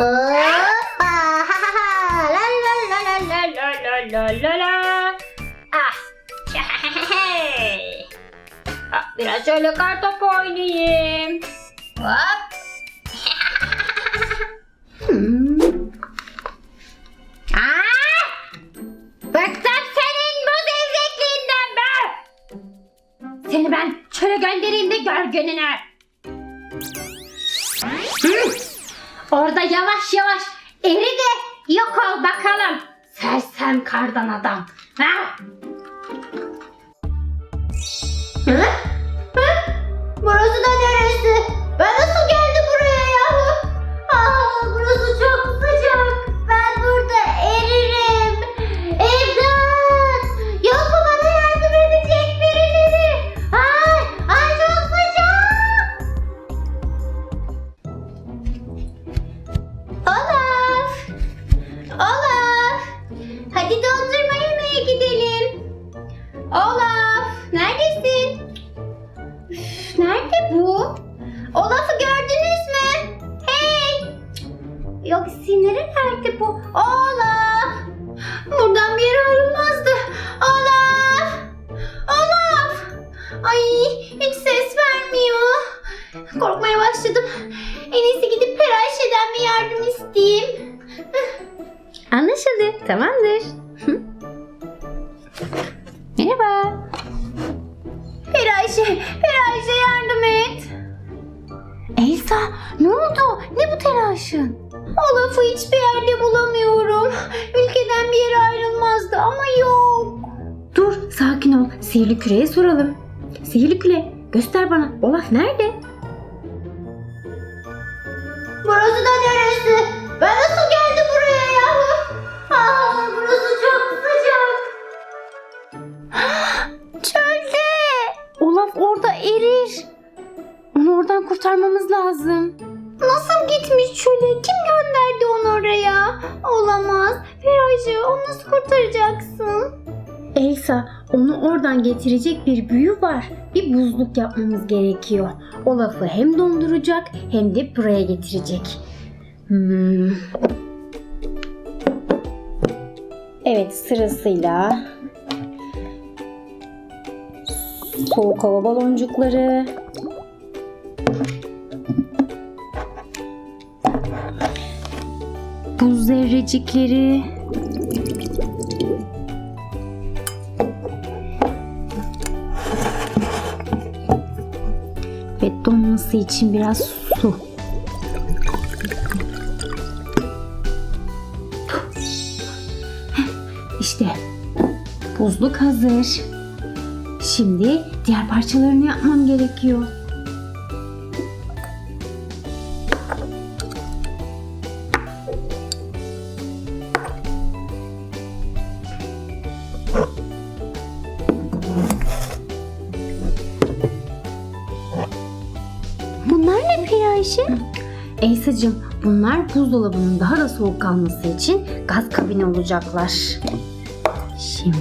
Hoppa. La la la la la la la la la la. Ah. Ah, Biraz şöyle kartopu oynayayım. Hop. Aa! Bıktım senin bu zevzekliğinden be! Seni ben çöle göndereyim de gör gününü. Orada yavaş yavaş eri de yok ol bakalım. Sersem kardan adam. Ha? Bir yardım isteyeyim. Anlaşıldı. Tamamdır. Merhaba. Perayşe, Perayşe yardım et. Elsa ne oldu? Ne bu telaşın? Olaf'ı hiçbir yerde bulamıyorum. Ülkeden bir yere ayrılmazdı ama yok. Dur sakin ol. Sihirli küreye soralım. Sihirli küre göster bana. Olaf nerede? Burası da neresi? Ben nasıl geldim buraya ya? Aa, burası çok sıcak. Çölde. Olaf orada erir. Onu oradan kurtarmamız lazım. Nasıl gitmiş çöle? Kim gönderdi onu oraya? Olamaz. Perayşe onu nasıl kurtaracaksın? Elsa onu oradan getirecek bir büyü var. Bir buzluk yapmamız gerekiyor. Olaf'ı hem donduracak hem de buraya getirecek. Hmm. Evet sırasıyla soğuk hava baloncukları buz zerrecikleri ve donması için biraz su. İşte buzluk hazır. Şimdi diğer parçalarını yapmam gerekiyor. Ne Peri Ayşe? Elsa'cığım bunlar buzdolabının daha da soğuk kalması için gaz kabini olacaklar. Şimdi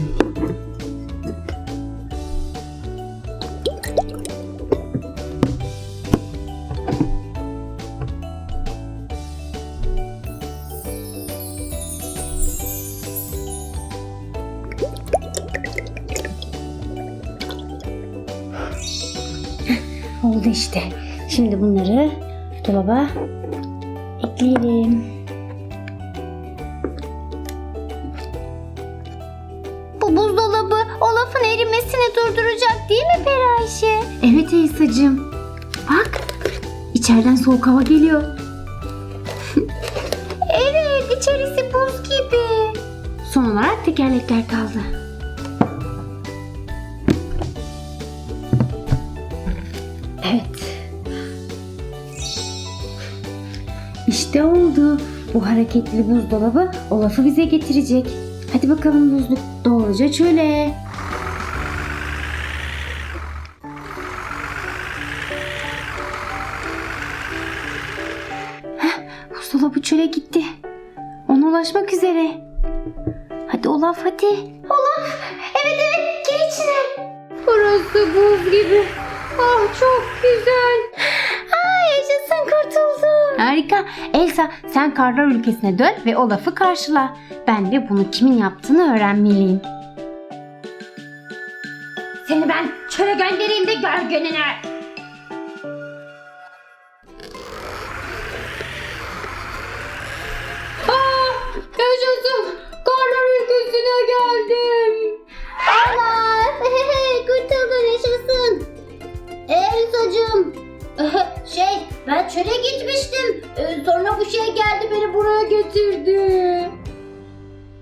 oldu işte. Şimdi bunları dolaba ekleyelim. Bu buzdolabı Olaf'ın erimesini durduracak değil mi Peri Ayşe? Evet Elsa'cığım. Bak içeriden soğuk hava geliyor. Evet içerisi buz gibi. Son olarak tekerlekler kaldı. İşte oldu. Bu hareketli buzdolabı Olaf'ı bize getirecek. Hadi bakalım buzluk doğruca çöle. Heh, buzdolabı çöle gitti. Ona ulaşmak üzere. Hadi Olaf hadi. Olaf evet evet gir içine. Burası buz gibi. Ah çok güzel. Aa yaşasın kurtuldum. Harika. Elsa sen karlar ülkesine dön ve Olaf'ı karşıla. Ben de bunu kimin yaptığını öğrenmeliyim. Seni ben çöle göndereyim de gör gününü. Getirdi.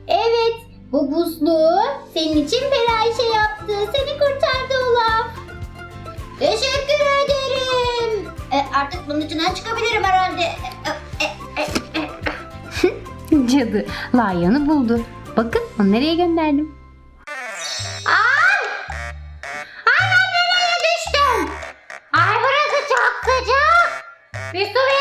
Evet bu buzluğu senin için Perayşe yaptı. Seni kurtardı Olaf. Teşekkür ederim. E, artık bunun içinden çıkabilirim herhalde. E, e, e, e. Cadı layığını buldu. Bakın onu nereye gönderdim. Ay! Ay ben nereye düştüm? Ay burası çok sıcak. Bir su